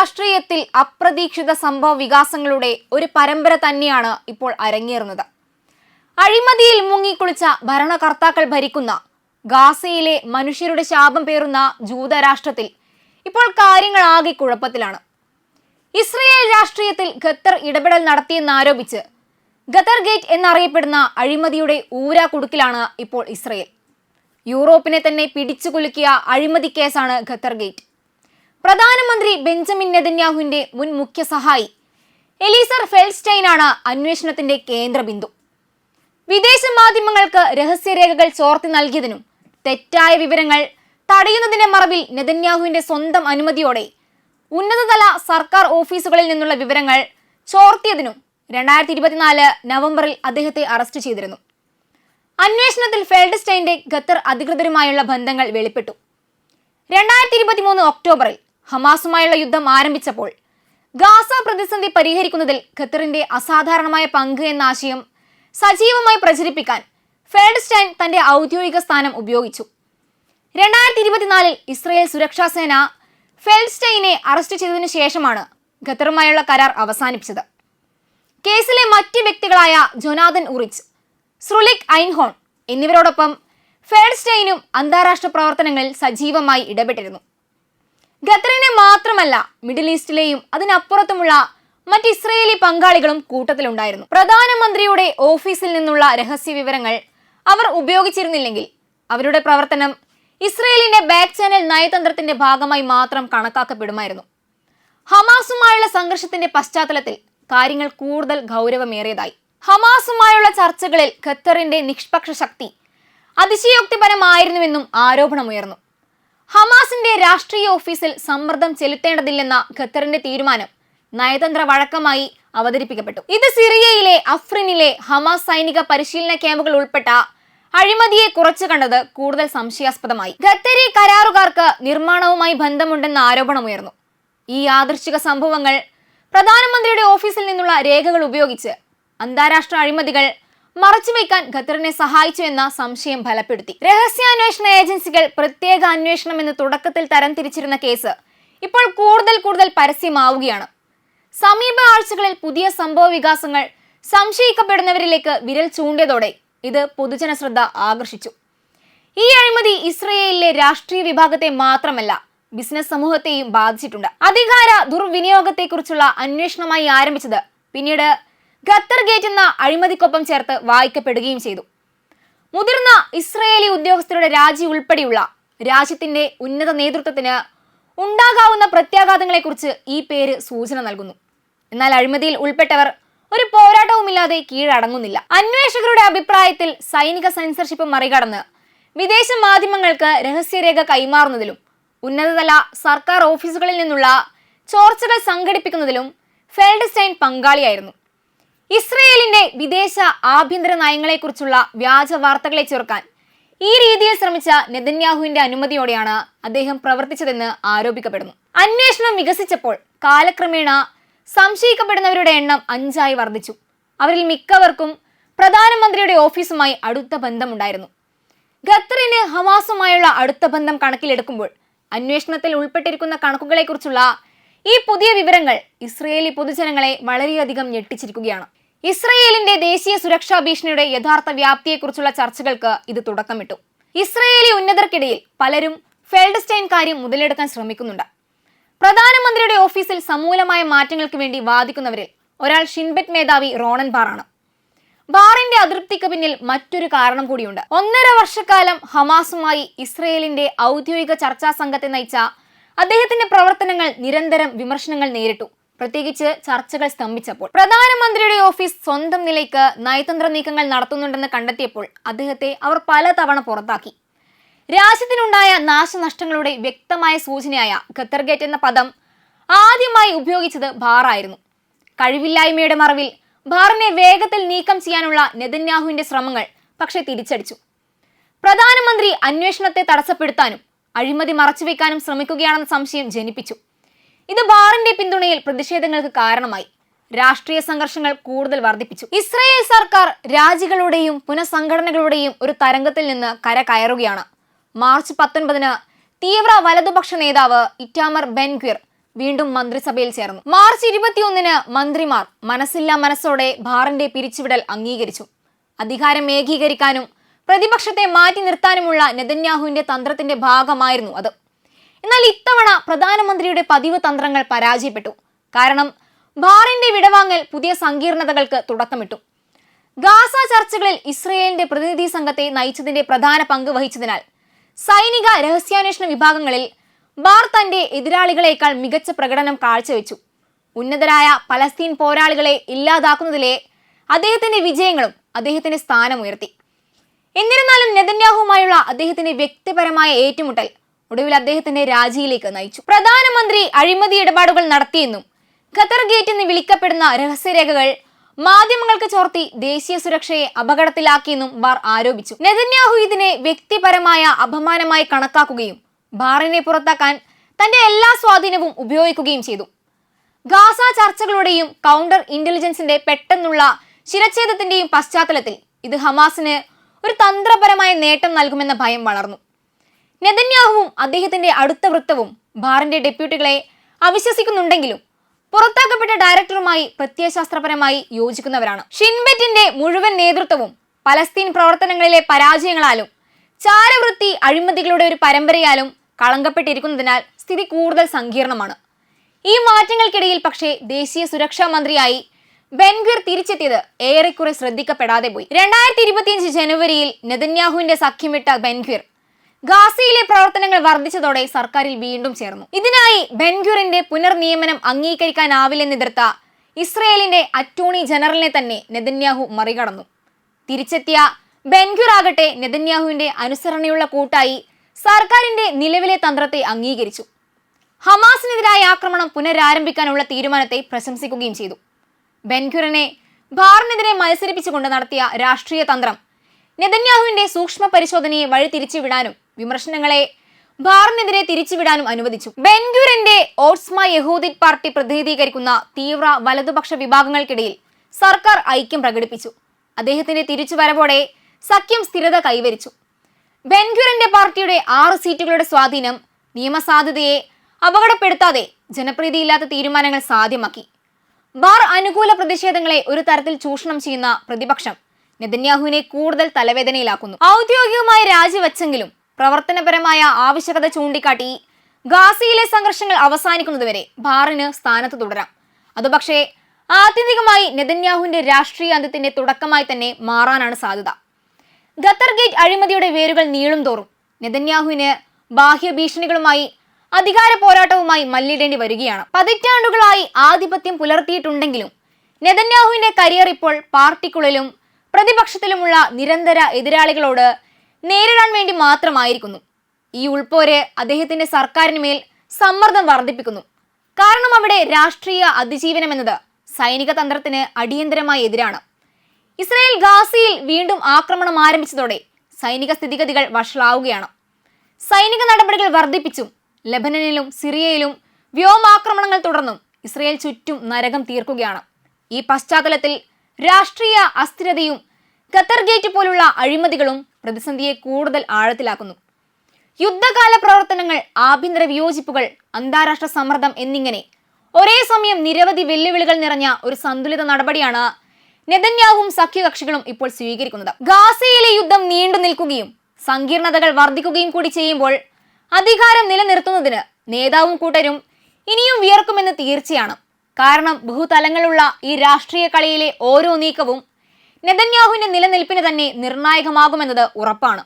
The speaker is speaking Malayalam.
രാഷ്ട്രീയത്തിൽ അപ്രതീക്ഷിത സംഭവ വികാസങ്ങളുടെ ഒരു പരമ്പര തന്നെയാണ് ഇപ്പോൾ അരങ്ങേറുന്നത്. അഴിമതിയിൽ മുങ്ങിക്കുളിച്ച ഭരണകർത്താക്കൾ ഭരിക്കുന്ന ഗാസയിലെ മനുഷ്യരുടെ ശാപം പേറുന്ന ജൂതരാഷ്ട്രത്തിൽ ഇപ്പോൾ കാര്യങ്ങൾ ആകെ കുഴപ്പത്തിലാണ്. ഇസ്രയേൽ രാഷ്ട്രീയത്തിൽ ഖത്തർ ഇടപെടൽ നടത്തിയെന്നാരോപിച്ച് ഖത്തർ ഗേറ്റ് എന്നറിയപ്പെടുന്ന അഴിമതിയുടെ ഊരാ കുടുക്കിലാണ് ഇപ്പോൾ ഇസ്രയേൽ. യൂറോപ്പിനെ തന്നെ പിടിച്ചുകുലുക്കിയ അഴിമതി കേസാണ് ഖത്തർ ഗേറ്റ്. പ്രധാനമന്ത്രി ബെഞ്ചമിൻ നെതന്യാഹുവിന്റെ മുൻ മുഖ്യ സഹായി. എലീസർ ഫെൽസ്റ്റൈനാണ് അന്വേഷണത്തിന്റെ കേന്ദ്രബിന്ദു. വിദേശ മാധ്യമങ്ങൾക്ക് രഹസ്യരേഖകൾ ചോർത്തി നൽകിയതിനും തെറ്റായ വിവരങ്ങൾ തടയുന്നതിന്റെ മറവിൽ നെതന്യാഹുവിന്റെ സ്വന്തം അനുമതിയോടെ ഉന്നതതല സർക്കാർ ഓഫീസുകളിൽ നിന്നുള്ള വിവരങ്ങൾ ചോർത്തിയതിനും രണ്ടായിരത്തി ഇരുപത്തിനാല് നവംബറിൽ അദ്ദേഹത്തെ അറസ്റ്റ് ചെയ്തിരുന്നു. അന്വേഷണത്തിൽ ഫെൽഡ്സ്റ്റൈന്റെ ഖത്തർ അധികൃതരുമായുള്ള ബന്ധങ്ങൾ വെളിപ്പെട്ടു. രണ്ടായിരത്തി ഇരുപത്തിമൂന്ന് ഒക്ടോബറിൽ ഹമാസുമായുള്ള യുദ്ധം ആരംഭിച്ചപ്പോൾ ഗാസ പ്രതിസന്ധി പരിഹരിക്കുന്നതിൽ ഖത്തറിന്റെ അസാധാരണമായ പങ്ക് എന്ന ആശയം സജീവമായി പ്രചരിപ്പിക്കാൻ ഫേഡ്സ്റ്റൈൻ തന്റെ ഔദ്യോഗിക സ്ഥാനം ഉപയോഗിച്ചു. രണ്ടായിരത്തി ഇരുപത്തിനാലിൽ ഇസ്രയേൽ സുരക്ഷാ സേന ഫെൽസ്റ്റൈനെ അറസ്റ്റ് ചെയ്തതിനു ശേഷമാണ് ഖത്തറുമായുള്ള കരാർ അവസാനിപ്പിച്ചത്. കേസിലെ മറ്റ് വ്യക്തികളായ ജൊനാഥൻ ഉറിച്ച് സ്രുലിക് ഐൻഹോൺ എന്നിവരോടൊപ്പം ഫെൽസ്റ്റൈനും അന്താരാഷ്ട്ര പ്രവർത്തനങ്ങളിൽ സജീവമായി ഇടപെട്ടിരുന്നു. ഖത്തറിനെ മാത്രമല്ല മിഡിൽ ഈസ്റ്റിലെയും അതിനപ്പുറത്തുമുള്ള മറ്റ് ഇസ്രയേലി പങ്കാളികളും കൂട്ടത്തിലുണ്ടായിരുന്നു. പ്രധാനമന്ത്രിയുടെ ഓഫീസിൽ നിന്നുള്ള രഹസ്യ വിവരങ്ങൾ അവർ ഉപയോഗിച്ചിരുന്നില്ലെങ്കിൽ അവരുടെ പ്രവർത്തനം ഇസ്രയേലിന്റെ ബാക്ക് ചാനൽ നയതന്ത്രത്തിന്റെ ഭാഗമായി മാത്രം കണക്കാക്കപ്പെടുമായിരുന്നു. ഹമാസുമായുള്ള സംഘർഷത്തിന്റെ പശ്ചാത്തലത്തിൽ കാര്യങ്ങൾ കൂടുതൽ ഗൗരവമേറിയതായി. ഹമാസുമായുള്ള ചർച്ചകളിൽ ഖത്തറിന്റെ നിഷ്പക്ഷ ശക്തി അതിശയോക്തിപരമായിരുന്നുവെന്നും ആരോപണമുയർന്നു. ഹമാസിന്റെ രാഷ്ട്രീയ ഓഫീസിൽ സമ്മർദ്ദം ചെലുത്തേണ്ടതില്ലെന്ന ഖത്തറിന്റെ തീരുമാനം നയതന്ത്ര വഴക്കമായി അവതരിപ്പിക്കപ്പെട്ടു. ഇത് സിറിയയിലെ അഫ്രിനിലെ ഹമാസ് സൈനിക പരിശീലന ക്യാമ്പുകൾ ഉൾപ്പെട്ട അഴിമതിയെ കുറച്ചു കണ്ടത് കൂടുതൽ സംശയാസ്പദമായി. ഖത്തരി കരാറുകാർക്ക് നിർമ്മാണവുമായി ബന്ധമുണ്ടെന്ന ആരോപണമുയർന്നു ഈ യാദൃശ്ചിക സംഭവങ്ങൾ പ്രധാനമന്ത്രിയുടെ ഓഫീസിൽ നിന്നുള്ള രേഖകൾ ഉപയോഗിച്ച് അന്താരാഷ്ട്ര അഴിമതികൾ മറച്ചുവെക്കാൻ ഖത്തറിനെ സഹായിച്ചു എന്ന സംശയം ഫലപ്പെടുത്തി. രഹസ്യാന്വേഷണ ഏജൻസികൾ പ്രത്യേക അന്വേഷണം എന്ന് തുടക്കത്തിൽ തരം തിരിച്ചിരുന്ന കേസ് ഇപ്പോൾ കൂടുതൽ കൂടുതൽ പരസ്യമാവുകയാണ്. സമീപ ആഴ്ചകളിൽ പുതിയ സംഭവ വികാസങ്ങൾ സംശയിക്കപ്പെടുന്നവരിലേക്ക് വിരൽ ചൂണ്ടിയതോടെ ഇത് പൊതുജന ശ്രദ്ധ ആകർഷിച്ചു. ഈ അഴിമതി ഇസ്രയേലിലെ രാഷ്ട്രീയ വിഭാഗത്തെ മാത്രമല്ല ബിസിനസ് സമൂഹത്തെയും ബാധിച്ചിട്ടുണ്ട്. അധികാര ദുർവിനിയോഗത്തെക്കുറിച്ചുള്ള അന്വേഷണമായി ആരംഭിച്ചത് പിന്നീട് ഖത്തർ ഗേറ്റ് എന്ന അഴിമതിക്കൊപ്പം ചേർത്ത് വായിക്കപ്പെടുകയും ചെയ്തു. മുതിർന്ന ഇസ്രയേലി ഉദ്യോഗസ്ഥരുടെ രാജി ഉൾപ്പെടെയുള്ള രാജ്യത്തിന്റെ ഉന്നത നേതൃത്വത്തിന് ഉണ്ടാകാവുന്ന പ്രത്യാഘാതങ്ങളെക്കുറിച്ച് ഈ പേര് സൂചന നൽകുന്നു. എന്നാൽ അഴിമതിയിൽ ഉൾപ്പെട്ടവർ ഒരു പോരാട്ടവുമില്ലാതെ കീഴടങ്ങുന്നില്ല. അന്വേഷകരുടെ അഭിപ്രായത്തിൽ സൈനിക സെൻസർഷിപ്പ് മറികടന്ന് വിദേശ മാധ്യമങ്ങൾക്ക് രഹസ്യരേഖ കൈമാറുന്നതിലും ഉന്നതതല സർക്കാർ ഓഫീസുകളിൽ നിന്നുള്ള ചോർച്ചകൾ സംഘടിപ്പിക്കുന്നതിലും ഫെൽഡ്സ്റ്റൈൻ പങ്കാളിയായിരുന്നു. ഇസ്രയേലിന്റെ വിദേശ ആഭ്യന്തര നയങ്ങളെക്കുറിച്ചുള്ള വ്യാജ വാർത്തകളെ ചെറുക്കാൻ ഈ രീതിയിൽ ശ്രമിച്ച നെതന്യാഹുവിന്റെ അനുമതിയോടെയാണ് അദ്ദേഹം പ്രവർത്തിച്ചതെന്ന് ആരോപിക്കപ്പെടുന്നു. അന്വേഷണം വികസിച്ചപ്പോൾ കാലക്രമേണ സംശയിക്കപ്പെടുന്നവരുടെ എണ്ണം അഞ്ചായി വർദ്ധിച്ചു. അവരിൽ മിക്കവർക്കും പ്രധാനമന്ത്രിയുടെ ഓഫീസുമായി അടുത്ത ബന്ധമുണ്ടായിരുന്നു. ഖത്തറിന് ഹമാസുമായുള്ള അടുത്ത ബന്ധം കണക്കിലെടുക്കുമ്പോൾ അന്വേഷണത്തിൽ ഉൾപ്പെട്ടിരിക്കുന്ന കണക്കുകളെക്കുറിച്ചുള്ള ഈ പുതിയ വിവരങ്ങൾ ഇസ്രയേലി പൊതുജനങ്ങളെ വളരെയധികം ഞെട്ടിച്ചിരിക്കുകയാണ്. ഇസ്രയേലിന്റെ ദേശീയ സുരക്ഷാ ഭീഷണിയുടെ യഥാർത്ഥ വ്യാപ്തിയെക്കുറിച്ചുള്ള ചർച്ചകൾക്ക് ഇത് തുടക്കമിട്ടു. ഇസ്രയേലി ഉന്നതർക്കിടയിൽ പലരും ഫെൽഡസ്റ്റൈൻ കാര്യം മുതലെടുക്കാൻ ശ്രമിക്കുന്നുണ്ട്. പ്രധാനമന്ത്രിയുടെ ഓഫീസിൽ സമൂലമായ മാറ്റങ്ങൾക്ക് വേണ്ടി വാദിക്കുന്നവരിൽ ഒരാൾ ഷിൻബെറ്റ് മേധാവി റോണൻ ബാറാണ്. ബാറിന്റെ അതൃപ്തിക്ക് പിന്നിൽ മറ്റൊരു കാരണം കൂടിയുണ്ട്. ഒന്നര വർഷക്കാലം ഹമാസുമായി ഇസ്രയേലിന്റെ ഔദ്യോഗിക ചർച്ചാ സംഘത്തെ നയിച്ച അദ്ദേഹത്തിന്റെ പ്രവർത്തനങ്ങൾ നിരന്തരം വിമർശനങ്ങൾ നേരിട്ടു. പ്രത്യേകിച്ച് ചർച്ചകൾ സ്തംഭിച്ചപ്പോൾ. പ്രധാനമന്ത്രിയുടെ ഓഫീസ് സ്വന്തം നിലയ്ക്ക് നയതന്ത്ര നീക്കങ്ങൾ നടത്തുന്നുണ്ടെന്ന് കണ്ടെത്തിയപ്പോൾ അദ്ദേഹത്തെ അവർ പലതവണ പുറത്താക്കി. രാജ്യത്തിനുണ്ടായ നാശനഷ്ടങ്ങളുടെ വ്യക്തമായ സൂചനയായ ഖത്തർ ഗേറ്റ് എന്ന പദം ആദ്യമായി ഉപയോഗിച്ചത് ബാറായിരുന്നു കഴിവില്ലായ്മയുടെ മറവിൽ ബാറിനെ വേഗത്തിൽ നീക്കം ചെയ്യാനുള്ള നെതന്യാഹുവിന്റെ ശ്രമങ്ങൾ പക്ഷേ തിരിച്ചടിച്ചു. പ്രധാനമന്ത്രി അന്വേഷണത്തെ തടസ്സപ്പെടുത്താനും അഴിമതി മറച്ചുവെക്കാനും ശ്രമിക്കുകയാണെന്ന സംശയം ജനിപ്പിച്ചു. ഇത് ബാറിന്റെ പിന്തുണയിൽ പ്രതിഷേധങ്ങൾക്ക് കാരണമായി. രാഷ്ട്രീയ സംഘർഷങ്ങൾ കൂടുതൽ വർദ്ധിപ്പിച്ചു. ഇസ്രായേൽ സർക്കാർ രാജ്യങ്ങളുടെയും പുനഃസംഘടനകളുടെയും ഒരു തരംഗത്തിൽ നിന്ന് കര കയറുകയാണ്. മാർച്ച് പത്തൊൻപതിന് തീവ്ര വലതുപക്ഷ നേതാവ് ഇറ്റാമർ ബെൻഗ്വിർ വീണ്ടും മന്ത്രിസഭയിൽ ചേർന്നു. മാർച്ച് ഇരുപത്തിയൊന്നിന് മന്ത്രിമാർ മനസ്സില്ലാ മനസ്സോടെ ബാറിന്റെ പിരിച്ചുവിടൽ അംഗീകരിച്ചു. അധികാരം ഏകീകരിക്കാനും പ്രതിപക്ഷത്തെ മാറ്റി നിർത്താനുമുള്ള നെതന്യാഹുവിന്റെ തന്ത്രത്തിന്റെ ഭാഗമായിരുന്നു അത്. എന്നാൽ ഇത്തവണ പ്രധാനമന്ത്രിയുടെ പതിവ് തന്ത്രങ്ങൾ പരാജയപ്പെട്ടു. കാരണം ബാറിന്റെ വിടവാങ്ങൽ പുതിയ സങ്കീർണതകൾക്ക് തുടക്കമിട്ടു. ഗാസ ചർച്ചകളിൽ ഇസ്രയേലിന്റെ പ്രതിനിധി സംഘത്തെ നയിച്ചതിന്റെ പ്രധാന പങ്ക് വഹിച്ചതിനാൽ സൈനിക രഹസ്യാന്വേഷണ വിഭാഗങ്ങളിൽ ബാർ തന്റെ എതിരാളികളെക്കാൾ മികച്ച പ്രകടനം കാഴ്ചവെച്ചു. ഉന്നതരായ പലസ്തീൻ പോരാളികളെ ഇല്ലാതാക്കുന്നതിലെ അദ്ദേഹത്തിന്റെ വിജയങ്ങളും അദ്ദേഹത്തിന്റെ സ്ഥാനമുയർത്തി. എന്നിരുന്നാലും നെതന്യാഹുമായുള്ള അദ്ദേഹത്തിന്റെ വ്യക്തിപരമായ ഏറ്റുമുട്ടൽ ഒടുവിൽ അദ്ദേഹത്തിന്റെ രാജിയിലേക്ക് നയിച്ചു. പ്രധാനമന്ത്രി അഴിമതി ഇടപാടുകൾ നടത്തിയെന്നും ഖത്തർ ഗേറ്റ് എന്ന് വിളിക്കപ്പെടുന്ന രഹസ്യരേഖകൾ മാധ്യമങ്ങൾക്ക് ചോർത്തി ദേശീയ സുരക്ഷയെ അപകടത്തിലാക്കിയെന്നും ബാർ ആരോപിച്ചു. നെതന്യാഹു ഇതിനെ വ്യക്തിപരമായ അപമാനമായി കണക്കാക്കുകയും ബാറിനെ പുറത്താക്കാൻ തന്റെ എല്ലാ സ്വാധീനവും ഉപയോഗിക്കുകയും ചെയ്തു. ഗാസ ചർച്ചകളുടെയും കൗണ്ടർ ഇന്റലിജൻസിന്റെ പെട്ടെന്നുള്ള ശിരച്ഛേദത്തിന്റെയും പശ്ചാത്തലത്തിൽ ഇത് ഹമാസിന് ഒരു തന്ത്രപരമായ നേട്ടം നൽകുമെന്ന ഭയം വളർന്നു. നെതന്യാഹുവും അദ്ദേഹത്തിന്റെ അടുത്ത വൃത്തവും ബാറിന്റെ ഡെപ്യൂട്ടികളെ അവിശ്വസിക്കുന്നുണ്ടെങ്കിലും പുറത്താക്കപ്പെട്ട ഡയറക്ടറുമായി പ്രത്യയശാസ്ത്രപരമായി യോജിക്കുന്നവരാണ്. ഷിൻബെറ്റിന്റെ മുഴുവൻ നേതൃത്വവും പലസ്തീൻ പ്രവർത്തനങ്ങളിലെ പരാജയങ്ങളാലും ചാരവൃത്തി അഴിമതികളുടെ ഒരു പരമ്പരയാലും കളങ്കപ്പെട്ടിരിക്കുന്നതിനാൽ സ്ഥിതി കൂടുതൽ സങ്കീർണമാണ്. ഈ മാറ്റങ്ങൾക്കിടയിൽ പക്ഷേ ദേശീയ സുരക്ഷാ മന്ത്രിയായി ബെൻഗർ തിരിച്ചെത്തിയത് ഏറെക്കുറെ ശ്രദ്ധിക്കപ്പെടാതെ പോയി. രണ്ടായിരത്തി ഇരുപത്തിയഞ്ച് ജനുവരിയിൽ നെതന്യാഹുവിന്റെ സഖ്യം വിട്ട ബെൻഗ്വിർ ഗാസയിലെ പ്രവർത്തനങ്ങൾ വർദ്ധിച്ചതോടെ സർക്കാരിൽ വീണ്ടും ചേർന്നു. ഇതിനായി ബെൻഗ്യൂറിന്റെ പുനർനിയമനം അംഗീകരിക്കാനാവില്ലെന്നെതിർത്ത ഇസ്രയേലിന്റെ അറ്റോർണി ജനറലിനെ തന്നെ നെതന്യാഹു മറികടന്നു. തിരിച്ചെത്തിയ ബെൻഗ്യൂർ ആകട്ടെ നെതന്യാഹുവിന്റെ അനുസരണയുള്ള കൂട്ടായി സർക്കാരിന്റെ നിലവിലെ തന്ത്രത്തെ അംഗീകരിച്ചു. ഹമാസിനെതിരായ ആക്രമണം പുനരാരംഭിക്കാനുള്ള തീരുമാനത്തെ പ്രശംസിക്കുകയും ചെയ്തു. ബെൻഖുറിനെ ബാറിനെതിരെ മത്സരിപ്പിച്ചുകൊണ്ട് നടത്തിയ രാഷ്ട്രീയ തന്ത്രം നെതന്യാഹുവിന്റെ സൂക്ഷ്മ പരിശോധനയെ വഴി തിരിച്ചുവിടാനും വിമർശനങ്ങളെ ബാറിനെതിരെ തിരിച്ചുവിടാനും അനുവദിച്ചു. ബെൻഗൂരിന്റെ ഓട്സ്മ യഹൂദിറ്റ് പാർട്ടി പ്രതിനിധീകരിക്കുന്ന തീവ്ര വലതുപക്ഷ വിഭാഗങ്ങൾക്കിടയിൽ സർക്കാർ ഐക്യം പ്രകടിപ്പിച്ചു. അദ്ദേഹത്തിന്റെ തിരിച്ചുവരവോടെ സഖ്യം സ്ഥിരത കൈവരിച്ചു. ബെൻഗൂരിന്റെ പാർട്ടിയുടെ ആറ് സീറ്റുകളുടെ സ്വാധീനം നിയമസാധ്യതയെ അപകടപ്പെടുത്താതെ ജനപ്രീതിയില്ലാത്ത തീരുമാനങ്ങൾ സാധ്യമാക്കി. ബാർ അനുകൂല പ്രതിഷേധങ്ങളെ ഒരു തരത്തിൽ ചൂഷണം ചെയ്യുന്ന പ്രതിപക്ഷം നെതന്യാഹുവിനെ കൂടുതൽ തലവേദനയിലാക്കുന്നു. ഔദ്യോഗികമായി രാജിവെച്ചെങ്കിലും പ്രവർത്തനപരമായ ആവശ്യകത ചൂണ്ടിക്കാട്ടി ഗാസിയിലെ സംഘർഷങ്ങൾ അവസാനിക്കുന്നതുവരെ ബാറിന് സ്ഥാനത്ത് തുടരാം. അതുപക്ഷേ ആത്യന്തികമായി നെതന്യാഹുവിന്റെ രാഷ്ട്രീയ അന്ത്യത്തിന്റെ തുടക്കമായി തന്നെ മാറാനാണ് സാധ്യത. ഖത്തർ ഗേറ്റ് അഴിമതിയുടെ വേരുകൾ നീളും തോറും നെതന്യാഹുവിന് ബാഹ്യ ഭീഷണികളുമായി അധികാര പോരാട്ടവുമായി മല്ലിടേണ്ടി വരികയാണ്. പതിറ്റാണ്ടുകളായി ആധിപത്യം പുലർത്തിയിട്ടുണ്ടെങ്കിലും നെതന്യാഹുവിന്റെ കരിയർ ഇപ്പോൾ പാർട്ടിക്കുള്ളിലും പ്രതിപക്ഷത്തിലുമുള്ള നിരന്തര എതിരാളികളോട് നേരിടാൻ വേണ്ടി മാത്രമായിരിക്കുന്നു. ഈ ഉൾപ്പോര് അദ്ദേഹത്തിന്റെ സർക്കാരിന് മേൽ സമ്മർദ്ദം വർദ്ധിപ്പിക്കുന്നു. കാരണം അവിടെ രാഷ്ട്രീയ അതിജീവനം എന്നത് സൈനിക തന്ത്രത്തിന് അടിയന്തരമായി എതിരാണ്. ഇസ്രായേൽ ഗാസയിൽ വീണ്ടും ആക്രമണം ആരംഭിച്ചതോടെ സൈനിക സ്ഥിതിഗതികൾ വഷളാവുകയാണ്. സൈനിക നടപടികൾ വർദ്ധിപ്പിച്ചും ലബനനിലും സിറിയയിലും വ്യോമാക്രമണങ്ങൾ തുടർന്നും ഇസ്രയേൽ ചുറ്റും നരകം തീർക്കുകയാണ്. ഈ പശ്ചാത്തലത്തിൽ രാഷ്ട്രീയ അസ്ഥിരതയും ഖത്തർ ഗേറ്റ് പോലുള്ള അഴിമതികളും പ്രതിസന്ധിയെ കൂടുതൽ ആഴത്തിലാക്കുന്നു. യുദ്ധകാല പ്രവർത്തനങ്ങൾ ആഭ്യന്തര വിയോജിപ്പുകൾ അന്താരാഷ്ട്ര സമ്മർദ്ദം എന്നിങ്ങനെ ഒരേ സമയം നിരവധി വെല്ലുവിളികൾ നിറഞ്ഞ ഒരു സന്തുലിത നടപടിയാണ് നെതന്യാവും സഖ്യകക്ഷികളും ഇപ്പോൾ സ്വീകരിക്കുന്നത്. ഗാസയിലെ യുദ്ധം നീണ്ടു നിൽക്കുകയും സങ്കീർണതകൾ വർദ്ധിക്കുകയും കൂടി ചെയ്യുമ്പോൾ അധികാരം നിലനിർത്തുന്നതിന് നേതാവും കൂട്ടരും ഇനിയും വിയർക്കുമെന്ന് തീർച്ചയാണ്. കാരണം ബഹുതലങ്ങളുള്ള ഈ രാഷ്ട്രീയ കളിയിലെ ഓരോ നീക്കവും നെതന്യാഹുവിന്റെ നിലനിൽപ്പിന് തന്നെ നിർണായകമാകുമെന്നത് ഉറപ്പാണ്